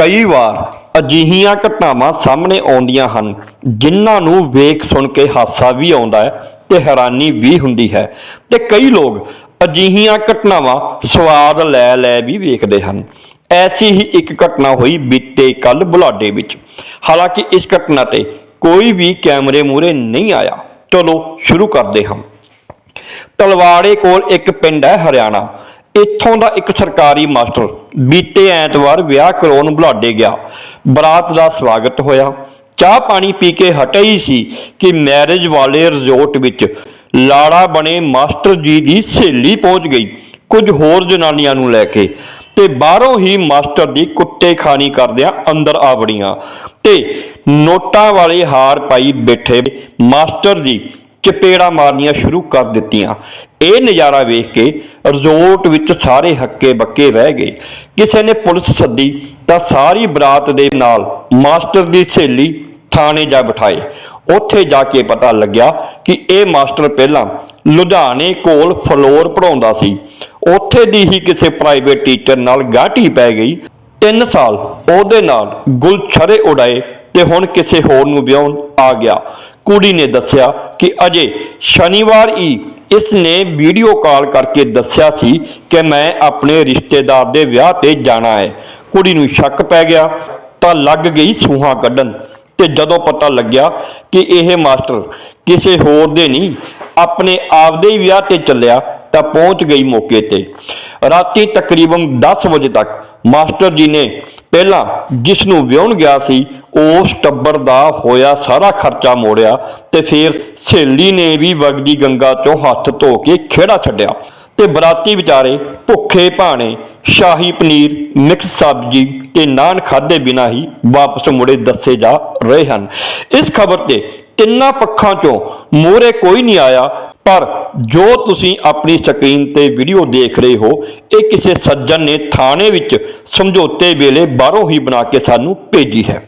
ਕਈ ਵਾਰ ਅਜਿਹੀਆਂ ਘਟਨਾਵਾਂ ਸਾਹਮਣੇ ਆਉਂਦੀਆਂ ਹਨ, ਜਿਨ੍ਹਾਂ ਨੂੰ ਵੇਖ ਸੁਣ ਕੇ ਹਾਸਾ ਵੀ ਆਉਂਦਾ ਹੈ ਤੇ ਹੈਰਾਨੀ ਵੀ ਹੁੰਦੀ ਹੈ। ਤੇ ਕਈ ਲੋਕ ਅਜਿਹੀਆਂ ਘਟਨਾਵਾਂ ਸਵਾਦ ਲੈ ਲੈ ਵੀ ਵੇਖਦੇ ਹਨ। ਐਸੀ ਹੀ ਇੱਕ ਘਟਨਾ ਹੋਈ ਬੀਤੇ ਕੱਲ ਬੁਲਾਡੇ ਵਿੱਚ। ਹਾਲਾਂਕਿ ਇਸ ਘਟਨਾ ਤੇ ਕੋਈ ਵੀ ਕੈਮਰੇ ਮੂਹਰੇ ਨਹੀਂ ਆਇਆ। ਚਲੋ, ਸ਼ੁਰੂ ਕਰਦੇ ਹਾਂ। ਤਲਵਾੜੇ ਕੋਲ ਇੱਕ ਪਿੰਡ ਹੈ ਹਰਿਆਣਾ। ਇੱਥੋਂ ਦਾ ਇੱਕ ਸਰਕਾਰੀ ਮਾਸਟਰ ਬੀਤੇ ਐਤਵਾਰ ਵਿਆਹ ਕਰਾਉਣ ਬੁਲਾਡੇ ਗਿਆ। ਬਰਾਤ ਦਾ ਸਵਾਗਤ ਹੋਇਆ। ਚਾਹ ਪਾਣੀ ਪੀ ਕੇ ਹਟੇ ਹੀ ਸੀ ਕਿ ਮੈਰਿਜ ਵਾਲੇ ਰਿਜ਼ੋਰਟ ਵਿੱਚ ਲਾੜਾ ਬਣੇ ਮਾਸਟਰ ਜੀ ਦੀ ਸਹੇਲੀ ਪਹੁੰਚ ਗਈ। ਕੁਝ ਹੋਰ ਜਨਾਨੀਆਂ ਨੂੰ ਲੈ ਕੇ ਤੇ ਬਾਹਰੋਂ ਹੀ ਮਾਸਟਰ ਦੀ ਕੁੱਤੇ ਖਾਣੀ ਕਰਦਿਆਂ ਅੰਦਰ ਆ ਵੜੀਆਂ ਤੇ ਨੋਟਾਂ ਵਾਲੇ ਹਾਰ ਪਾਈ ਬੈਠੇ ਮਾਸਟਰ ਦੀ ਚਪੇੜਾ ਮਾਰਨੀਆਂ ਸ਼ੁਰੂ ਕਰ ਦਿੱਤੀਆਂ। ਇਹ ਨਜ਼ਾਰਾ ਵੇਖ ਕੇ ਰਿਜ਼ੋਰਟ ਵਿੱਚ ਸਾਰੇ ਹੱਕੇ ਬੱਕੇ ਰਹਿ ਗਏ। ਕਿਸੇ ਨੇ ਪੁਲਿਸ ਸੱਦੀ ਤਾਂ ਸਾਰੀ ਬਰਾਤ ਦੇ ਨਾਲ ਮਾਸਟਰ ਦੀ ਸਹੇਲੀ ਥਾਣੇ ਜਾ ਬਿਠਾਏ। ਉੱਥੇ ਜਾ ਕੇ ਪਤਾ ਲੱਗਿਆ ਕਿ ਇਹ ਮਾਸਟਰ ਪਹਿਲਾਂ ਲੁਧਿਆਣੇ ਕੋਲ ਫਲੋਰ ਪੜਾਉਂਦਾ ਸੀ। ਉੱਥੇ ਦੀ ਹੀ ਕਿਸੇ ਪ੍ਰਾਈਵੇਟ ਟੀਚਰ ਨਾਲ ਗਾਟੀ ਪੈ ਗਈ। 3 ਸਾਲ ਉਹਦੇ ਨਾਲ ਗੁਲਛਰੇ ਉਡਾਏ ਤੇ ਹੁਣ ਕਿਸੇ ਹੋਰ ਨੂੰ ਵਿਆਹਣ ਆ ਗਿਆ। ਕੁੜੀ ਨੇ ਦੱਸਿਆ ਕਿ ਅਜੇ ਸ਼ਨੀਵਾਰ ਹੀ ਇਸ ਨੇ ਵੀਡੀਓ ਕਾਲ ਕਰਕੇ ਦੱਸਿਆ ਸੀ ਕਿ ਮੈਂ ਆਪਣੇ ਰਿਸ਼ਤੇਦਾਰ ਦੇ ਵਿਆਹ ਤੇ ਜਾਣਾ ਹੈ। ਕੁੜੀ ਨੂੰ ਸ਼ੱਕ ਪੈ ਗਿਆ ਤਾਂ ਲੱਗ ਗਈ ਸੂਹਾਂ ਕੱਢਣ ਤੇ ਜਦੋਂ ਪਤਾ ਲੱਗਿਆ ਕਿ ਇਹ ਮਾਸਟਰ ਕਿਸੇ ਹੋਰ ਦੇ ਨਹੀਂ, ਆਪਣੇ ਆਪਦੇ ਹੀ ਵਿਆਹ ਤੇ ਚੱਲਿਆ ਤਾਂ ਪਹੁੰਚ ਗਈ ਮੌਕੇ ਤੇ। ਰਾਤੀ ਤਕਰੀਬਨ 10 ਵਜੇ ਤੱਕ ਮਾਸਟਰ ਜੀ ਨੇ ਪਹਿਲਾਂ ਜਿਸ ਨੂੰ ਵਿਆਹਣ ਗਿਆ ਸੀ ਉਸ ਟੱਬਰ ਦਾ ਹੋਇਆ ਸਾਰਾ ਖਰਚਾ ਮੋੜਿਆ ਤੇ ਫਿਰ ਸਹੇਲੀ ਨੇ ਵੀ ਵਗਦੀ ਗੰਗਾ ਚੋਂ ਹੱਥ ਧੋ ਕੇ ਖੇੜਾ ਛੱਡਿਆ। ਤੇ ਬਰਾਤੀ ਵਿਚਾਰੇ ਭੁੱਖੇ ਭਾਣੇ ਸ਼ਾਹੀ ਪਨੀਰ, ਮਿਕਸ ਸਬਜ਼ੀ ਤੇ ਨਾਨ ਖਾਦੇ ਬਿਨਾ ਹੀ ਵਾਪਸ ਮੁੜੇ ਦੱਸੇ ਜਾ ਰਹੇ ਹਨ। ਇਸ ਖਬਰ ਤੇ ਤਿੰਨਾਂ ਪੱਖਾਂ ਚੋਂ ਮੋਰੇ ਕੋਈ ਨਹੀਂ ਆਇਆ, ਪਰ ਜੋ ਤੁਸੀਂ ਆਪਣੀ ਸਕਰੀਨ ਤੇ ਵੀਡੀਓ ਦੇਖ ਰਹੇ ਹੋ, ਇਹ ਕਿਸੇ ਸੱਜਣ ਨੇ ਥਾਣੇ ਵਿੱਚ ਸਮਝੌਤੇ ਵੇਲੇ ਬਾਹਰੋਂ ਹੀ ਬਣਾ ਕੇ ਸਾਨੂੰ ਭੇਜੀ ਹੈ।